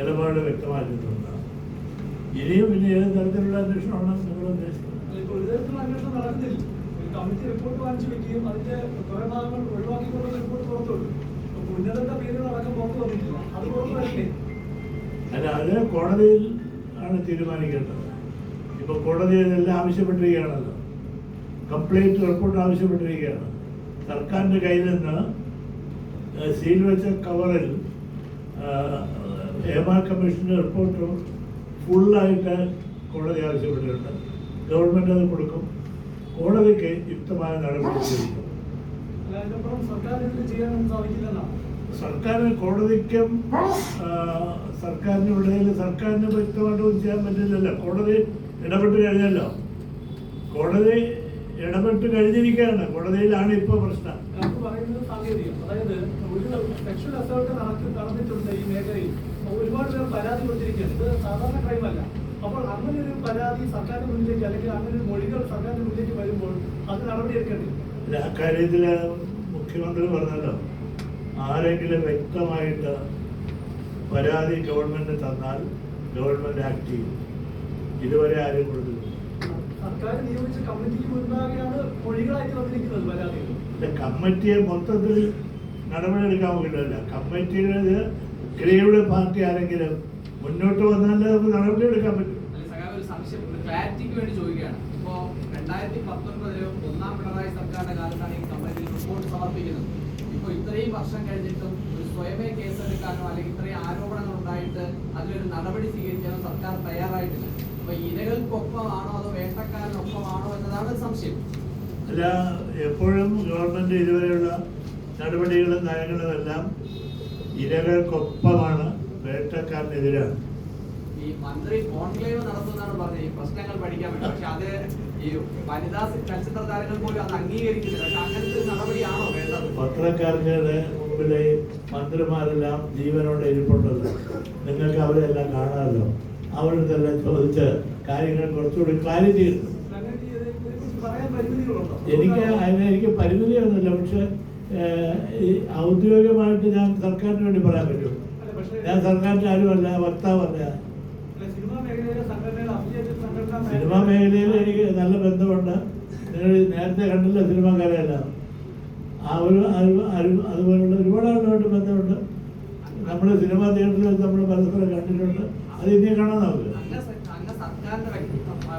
നിലപാട് വ്യക്തമാക്കിയിട്ടുണ്ട്. ഇനിയും പിന്നെ ഏത് തരത്തിലുള്ള അന്വേഷണമാണ് നിങ്ങൾ ഉദ്ദേശിക്കുന്നത്? നടക്കുന്നില്ല കമ്മിറ്റി റിപ്പോർട്ട് വാങ്ങിച്ചു വെക്കുകയും അതിന്റെ കുറെ ഭാഗങ്ങൾ ഒഴിവാക്കിക്കൊണ്ടുള്ള റിപ്പോർട്ട് പുറത്തു വിട്ടു അപ്പൊ ഉന്നതരുടെ പേരുകൾ അടക്കം പുറത്തു വന്നിട്ടില്ല. അത് പുറത്തു വരില്ലേ അല്ല അത് കോടതിയിൽ ആണ് തീരുമാനിക്കേണ്ടത്. ഇപ്പൊ കോടതി ഇതെല്ലാം ആവശ്യപ്പെട്ടിരിക്കുകയാണല്ലോ. Complete report ആവശ്യപ്പെട്ടിരിക്കുകയാണ്. സർക്കാരിന്റെ കയ്യിൽ നിന്ന് സീൽ വെച്ച കവറിൽ ഹേമ കമ്മീഷന്റെ റിപ്പോർട്ട് ഫുള്ളായിട്ട് കോടതി ആവശ്യപ്പെട്ടിട്ടുണ്ട്. ഗവൺമെന്റ് അത് കൊടുക്കും. കോടതിക്ക് യുക്തമായ നടപടി സ്വീകരിക്കും. സർക്കാരിന് കോടതിക്കും സർക്കാരിന് ഇടയിൽ സർക്കാരിന് വ്യക്തമായിട്ട് ഒന്നും ചെയ്യാൻ പറ്റില്ലല്ലോ. കോടതി ഇടപെട്ട് കഴിഞ്ഞല്ലോ. കോടതി ഇടപെട്ട് കഴിഞ്ഞിരിക്കുകയാണ്. കോടതിയിലാണ് ഇപ്പോൾ പ്രശ്നം. പറയുന്നത് സാങ്കേതികം. അതായത് ഒരു സെക്ഷൽ അസോൾട്ട് നടത്തി നടന്നിട്ടുണ്ട് ഈ മേഖലയിൽ. ഒരുപാട് പേർ പരാതി കൊടുത്തിരിക്കുകയാണ്. ഇത് സാധാരണ ക്രൈമല്ല അപ്പോൾ അങ്ങനെ ഒരു പരാതി സർക്കാരിന്റെ മുന്നിലേക്ക് അല്ലെങ്കിൽ അങ്ങനെ ഒരു മൊഴികൾ സർക്കാരിന്റെ മുന്നിലേക്ക് വരുമ്പോൾ അത് നടപടിയെടുക്കേണ്ടി. അല്ല, അക്കാര്യത്തിൽ മുഖ്യമന്ത്രി പറഞ്ഞല്ലോ ആരെങ്കിലും വ്യക്തമായിട്ട് പരാതി ഗവൺമെന്റ് തന്നാൽ ഗവൺമെന്റ് ആക്ട് ചെയ്യും. ഇതുവരെ ആരും കൊടുത്തില്ല സർക്കാർ നിയോഗിച്ച കമ്മിറ്റിക്ക് മുൻപാകെയാണ് മൊഴികളായിട്ട് വന്നിരിക്കുന്നത് പരാതികൾ. കമ്മിറ്റിയെ മൊത്തത്തിൽ നടപടിയെടുക്കാൻ പറ്റില്ല കമ്മിറ്റിയുടെ ക്രിയയുടെ പാർട്ടി ആരെങ്കിലും മുന്നോട്ട് വന്നാൽ നമുക്ക് നടപടിയെടുക്കാൻ പറ്റും. ക്ലാരിറ്റിക്ക് വേണ്ടി ചോദിക്കുകയാണ്. ഇപ്പോ രണ്ടായിരത്തി പത്തൊൻപതിൽ ഒന്നാം പിണറായി സർക്കാരിന്റെ കാലത്താണ് ഈ കമ്പനി റിപ്പോർട്ട് സമർപ്പിക്കുന്നത്. ഇത്രയും വർഷം കഴിഞ്ഞിട്ടും ഒരു സ്വയമേ കേസെടുക്കാനോ അല്ലെങ്കിൽ ഇത്രയും ആരോപണങ്ങൾ ഉണ്ടായിട്ട് അതിലൊരു നടപടി സ്വീകരിക്കാനോ സർക്കാർ തയ്യാറായിട്ടില്ല. അപ്പൊ ഇരകൾക്കൊപ്പമാണോ അതോ വേട്ടക്കാരനൊപ്പമാണോ എന്നതാണ് സംശയം. അല്ല എപ്പോഴും ഗവൺമെന്റ് ഇതുവരെയുള്ള നടപടികളും നയങ്ങളും എല്ലാം ഇരകൾക്കൊപ്പമാണ് വേട്ടക്കാരനെതിരാണ്. ഈ മന്ത്രി കോൺക്ലേവ് നടത്തുന്നതാണ് പറഞ്ഞത്. ഈ പ്രശ്നങ്ങൾ പഠിക്കാൻ വേണ്ടി. പക്ഷെ അത് ഈ വനിതാ ചലച്ചിത്ര താരങ്ങൾ പോലും അത് അംഗീകരിക്കുന്നില്ല. പക്ഷെ അങ്ങനത്തെ നടപടിയാണോ വേണ്ടത്? പത്രക്കാരുടെ മുമ്പിലെ മന്ത്രിമാരെല്ലാം ജീവനോടെ ഇരിപ്പുണ്ടല്ലോ. നിങ്ങൾക്ക് അവരെല്ലാം കാണാമല്ലോ. അവരുടെ ചോദിച്ച് കാര്യങ്ങൾ കുറച്ചുകൂടി ക്ലാരിറ്റി എനിക്ക് അതിന് എനിക്ക് പരിമിതിയൊന്നുമില്ല പക്ഷെ ഔദ്യോഗികമായിട്ട് ഞാൻ സർക്കാരിന് വേണ്ടി പറയാൻ പറ്റും ഞാൻ സർക്കാരിന്റെ ആരുമല്ല വക്താവല്ല. സിനിമാ മേഖലയിൽ എനിക്ക് നല്ല ബന്ധമുണ്ട്. നിങ്ങൾ നേരത്തെ കണ്ടില്ല സിനിമാക്കാരെല്ലാം ആ ഒരു അതുപോലുള്ള ഒരുപാട് ആളുകളുമായിട്ട് ബന്ധമുണ്ട്. നമ്മൾ സിനിമാ തിയേറ്ററിൽ നമ്മൾ പരസ്പരം കണ്ടിട്ടുണ്ട്. അത് ഇനിയും കാണാൻ നമുക്ക്. സർക്കാരിന്റെ വ്യക്തി- ആ,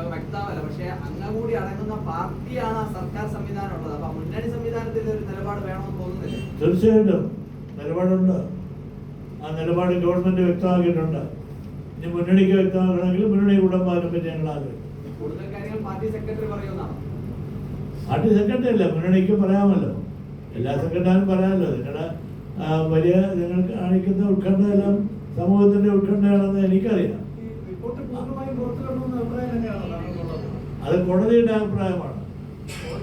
പക്ഷെ അങ്ങ് കൂടി അടങ്ങുന്ന പാർട്ടിയാണ് സർക്കാർ സംവിധാനം ഉള്ളത്. അപ്പൊ തീർച്ചയായിട്ടും. നിലപാടുണ്ട്. ആ നിലപാട് ഗവൺമെന്റ് വ്യക്തമാക്കിയിട്ടുണ്ട്. ഇനി മുന്നണിക്ക് വ്യക്തമാക്കണമെങ്കിൽ മുന്നണി കുടുംബാനും പറ്റി ഞങ്ങൾ ആഗ്രഹിക്കും പാർട്ടി സെക്രട്ടറി അല്ല മുന്നണിക്ക് പറയാമല്ലോ. എല്ലാ സെക്രട്ടറിയും പറയാമല്ലോ. നിങ്ങളുടെ വലിയ നിങ്ങൾ കാണിക്കുന്ന ഉത്കണ്ഠയെല്ലാം സമൂഹത്തിന്റെ ഉത്കണ്ഠയാണെന്ന് എനിക്കറിയാം. അത് കോടതിയുടെ അഭിപ്രായമാണ്.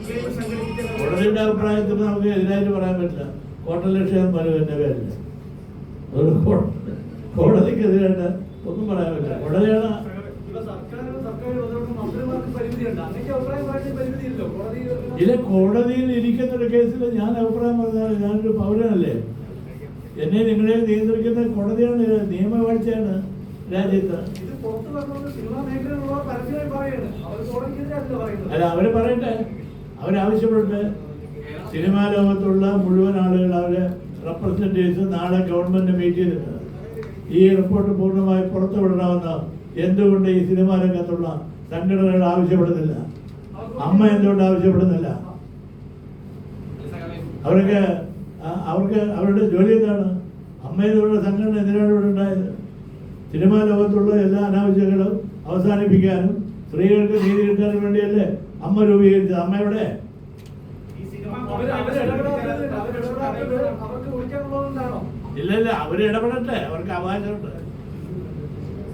കോടതിയുടെ അഭിപ്രായത്തിൽ നമുക്ക് എതിരായിട്ട് പറയാൻ പറ്റില്ല. കോട്ടലക്ഷ്യം എന്റെ പേരില്ല ഒരു കോടതിക്കെതിരായിട്ട് ഒന്നും പറയാൻ പറ്റില്ല. കോടതിയാണ് ഇല്ല കോടതിയിൽ ഇരിക്കുന്ന ഒരു കേസിൽ ഞാൻ അഭിപ്രായം പറഞ്ഞാൽ ഞാനൊരു പൗരനല്ലേ. എന്നെ നിങ്ങളെ നിയന്ത്രിക്കുന്ന കോടതിയാണ് നിയമവാഴ്ചയാണ് രാജ്യത്ത്. അല്ല അവർ പറയട്ടെ. അവരാവശ്യപ്പെടട്ടെ സിനിമാ ലോകത്തുള്ള മുഴുവൻ ആളുകൾ അവരെ റെപ്രസെന്റേറ്റീവ്സ് നാളെ ഗവൺമെന്റ് മീറ്റ് ചെയ്തിട്ടുണ്ട്. ഈ റിപ്പോർട്ട് പൂർണമായി പുറത്തുവിടണമെന്ന് എന്തുകൊണ്ട് ഈ സിനിമാ രംഗത്തുള്ള സംഘടനകൾ ആവശ്യപ്പെടുന്നില്ല? അമ്മ എന്തുകൊണ്ട് ആവശ്യപ്പെടുന്നില്ല? അവർക്ക് അവർക്ക് അവരുടെ ജോലി എന്താണ്? അമ്മ എന്നുള്ള സംഘടന എന്തിനാണ് ഇവിടെ ഉണ്ടായത്? സിനിമാ ലോകത്തുള്ള എല്ലാ അനാവശ്യങ്ങളും അവസാനിപ്പിക്കാനും സ്ത്രീകൾക്ക് നീതി കിട്ടാൻ വേണ്ടിയല്ലേ അമ്മ രൂപീകരിച്ചത്? അമ്മയുടെ അവർ അവർ അവർ ഇല്ല ഇല്ല അവർ ഇടപെടട്ടെ. അവർക്ക് അവകാശമുണ്ട്.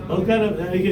നമസ്കാരം. എനിക്ക്